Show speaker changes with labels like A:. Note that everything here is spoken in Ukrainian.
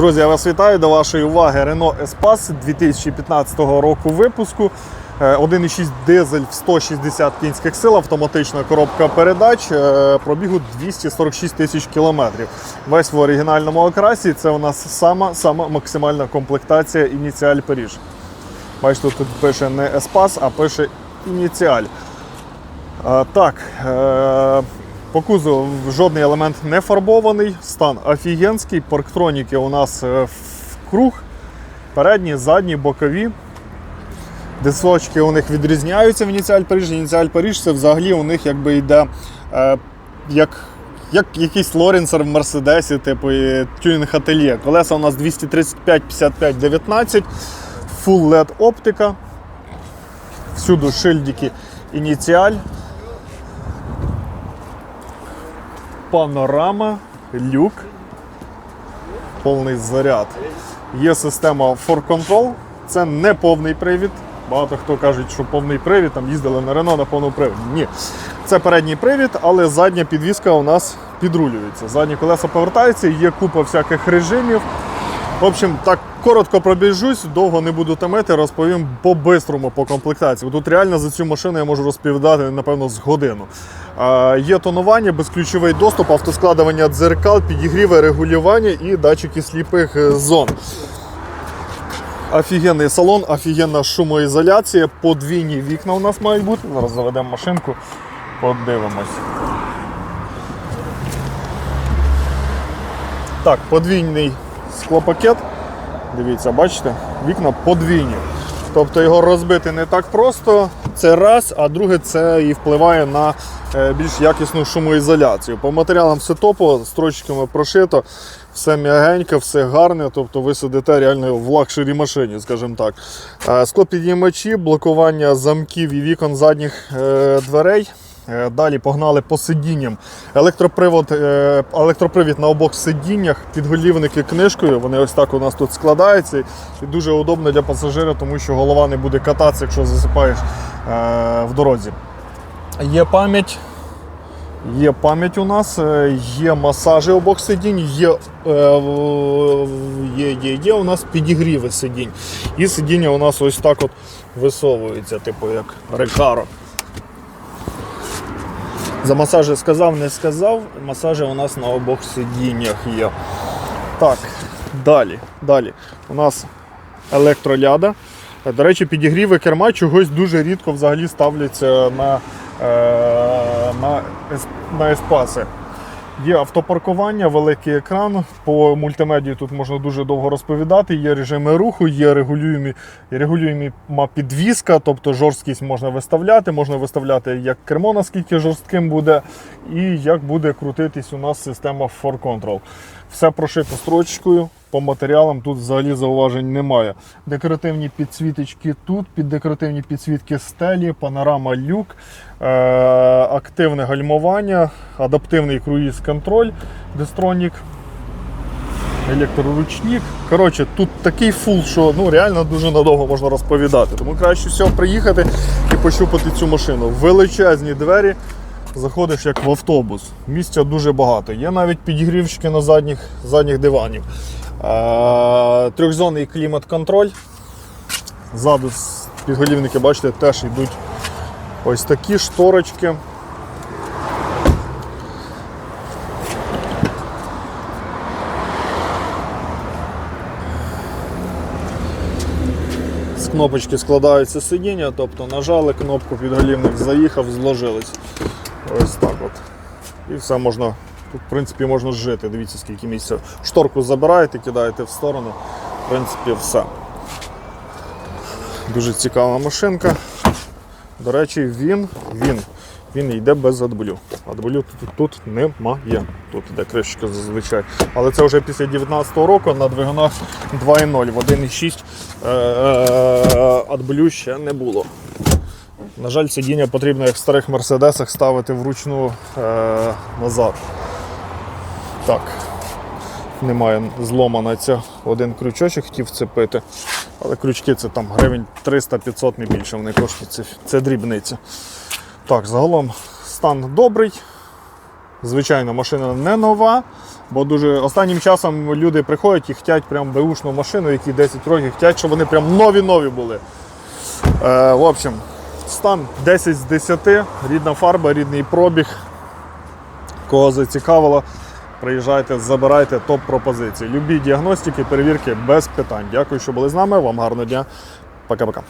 A: Друзі, я вас вітаю до вашої уваги Renault Espace 2015 року випуску. Е, 1,6 дизель в 160 кінських сил, автоматична коробка передач, е, пробігу 246 тисяч кілометрів. Весь в оригінальному окрасі. Це у нас сама, сама максимальна комплектація Ініціаль Паріж. Бачите, тут пише не Espace, а пише Ініціаль. Так, е, по кузову жодний елемент не фарбований, стан офігенський, парктроніки у нас е, в круг, передні, задні, бокові. Дисочки у них відрізняються в Ініціаль Паріж. Ініціаль Паріж це взагалі у них якби йде е, як, як якийсь Лоренсер в Мерседесі, типу тюнінг ательє. Колеса у нас 235 55 19 Full LED оптика. Всюди шильдики ініціаль. Панорама, люк, повний заряд. Є система For Control, це не повний привід. Багато хто кажуть, що повний привід, там їздили на Рено на повному приводі. Ні. Це передній привід, але задня підвіска у нас підрулюється. Задні колеса повертаються, є купа всяких режимів. В общем, так коротко пробіжусь, довго не буду томити, розповім по-бистрому по комплектації. Тут реально за цю машину я можу розповідати, напевно, з годину. Є тонування, безключовий доступ, автоскладування дзеркал, підігріви, регулювання і датчики сліпих е, зон. Офігенний салон, офігенна шумоізоляція, подвійні вікна у нас мають бути. Зараз заведемо машинку, подивимось. Так, подвійний склопакет. Дивіться, бачите, вікна подвійні. Тобто його розбити не так просто. Це раз, а друге, це і впливає на е, більш якісну шумоізоляцію. По матеріалам все топово, строчками прошито, все м'ягеньке, все гарне. Тобто ви сидите реально в лакшері машині, скажімо так. Е, Склопідіймачі, блокування замків і вікон задніх е, дверей. Е, Далі погнали по сидінням. Електропривод, е, електропривід на обох сидіннях, підголівники книжкою. Вони ось так у нас тут складаються. І дуже удобно для пасажира, тому що голова не буде кататися, якщо засипаєш е, в дорозі. Є пам'ять. Є пам'ять у нас, є масажі обох сидінь, є, є, є, є у нас підігріви сидінь. І сидіння у нас ось так от висовується, типу як рекаро. За масажі сказав, не сказав. Масажі у нас на обох сидіннях є. Так, далі. Далі. У нас електроляда. До речі, підігріви керма чогось дуже рідко взагалі ставляться на, е, на, на еспаси. Є автопаркування, великий екран. По мультимедії тут можна дуже довго розповідати. Є режими руху, є регулюємі, регулюєма підвіска, тобто жорсткість можна виставляти. Можна виставляти як кермо, наскільки жорстким буде, і як буде крутитись у нас система For Control. Все прошито строчкою. По матеріалам тут взагалі зауважень немає. Декоративні підсвіточки тут, під декоративні підсвітки стелі, панорама люк, е- активне гальмування, адаптивний круїз-контроль, Destronік, електроручник. Коротше, тут такий фул, що ну, реально дуже надовго можна розповідати. Тому краще всього приїхати і пощупати цю машину. Величезні двері. Заходиш як в автобус. Місця дуже багато. Є навіть підігрівчики на задніх, задніх диванів. Трьохзонний клімат-контроль. Ззаду підголівники, бачите, теж йдуть ось такі шторочки. З кнопочки складаються сидіння, тобто нажали кнопку, підголівник заїхав, зложились. Ось так от. І все можна. Тут, в принципі, можна жити. Дивіться, скільки місця. Шторку забираєте, кидаєте в сторону. В принципі, все. Дуже цікава машинка. До речі, він, він, він йде без адблю. Адблю тут, тут немає. Тут йде кришечка зазвичай. Але це вже після 19-го року на двигунах 2.0 в 1.6 е, адблю ще не було. На жаль, сидіння потрібно, як в старих мерседесах, ставити вручну е, назад. Так. Немає зломана ця один крючочок, хотів вцепити. Але крючки це там гривень 300-500 не більше, вони коштують. Це, це дрібниця. Так, загалом стан добрий. Звичайно, машина не нова, Бо дуже останнім часом люди приходять і хочуть прям беушну машину, які 10 років, хочуть, щоб вони прям нові-нові були. Е, в общем, стан 10 з 10, рідна фарба, рідний пробіг. Кого зацікавило, приїжджайте, забирайте топ-пропозиції. Любі діагностики, перевірки без питань. Дякую, що були з нами. Вам гарного дня. Пока-пока.